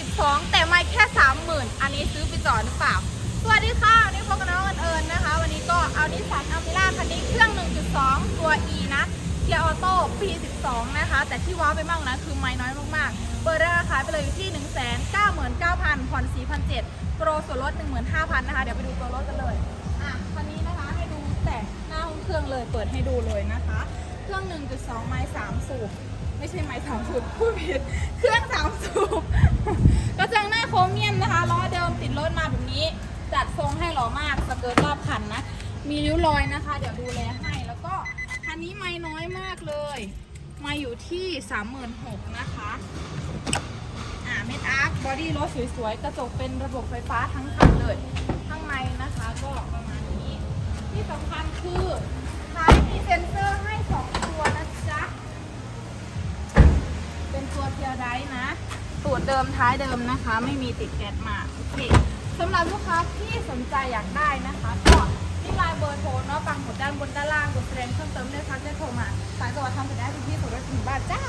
12 แต่ไม่แค่ 30,000 อันนี้ซื้อไปจอดหรือเปล่า สวัสดีค่ะวันนี้พบกับน้องเอิญนะคะ วันนี้ก็เอานิสสันอัลมิล่าคันนี้เครื่อง 1.2 ตัว E นะเกียร์ออโต้ P12 นะคะ แต่ที่ว้าวไปมากนะ คือไม่น้อยมากๆเปิดราคาไปเลยอยู่ที่ 199,000ผ่อน4,700โปรส่วนลด 15,000 นะคะ เดี๋ยวไปดูตัวรถกันเลย อะ คันนี้นะคะให้ดูแต่หน้าห้องเครื่องเลย เปิดให้ดูเลยนะคะ เครื่อง 1.2 ไม้3สูบไม่ใช่ไม้สามสูบพูดผิด เครื่องสามสูบ รถมาแบบนี้จัดทรงให้หล่อมากสเกิร์ตรอบคันนะ มีริ้วรอยนะคะ เดี๋ยวดูแลให้แล้วก็คันนี้ไม่น้อยมากเลย มาอยู่ที่36,000นะคะอ่าเมดอาร์คบอดี้รถสวยๆ กระจกเป็นระบบไฟฟ้าทั้งคันเลย ข้างในนะคะก็ประมาณนี้ ที่สำคัญคือท้ายมีเซ็นเซอร์ให้2ตัวนะจ๊ะเป็นตัวเทียร์ไดร์นะ ตูดเดิมท้ายเดิมนะคะ ไม่มีติดแก๊สมาโอเคสำหรับลูกค้าที่สนใจอยากได้นะคะก็ที่ไลน์เบอร์โทรเนาะปังหมดด้านบนด้านล่างกดแสดงเพิ่มเติมได้ทักได้โทรมาสายตัวทำสัญญาที่ที่สุดรถถึงบ้านจ้า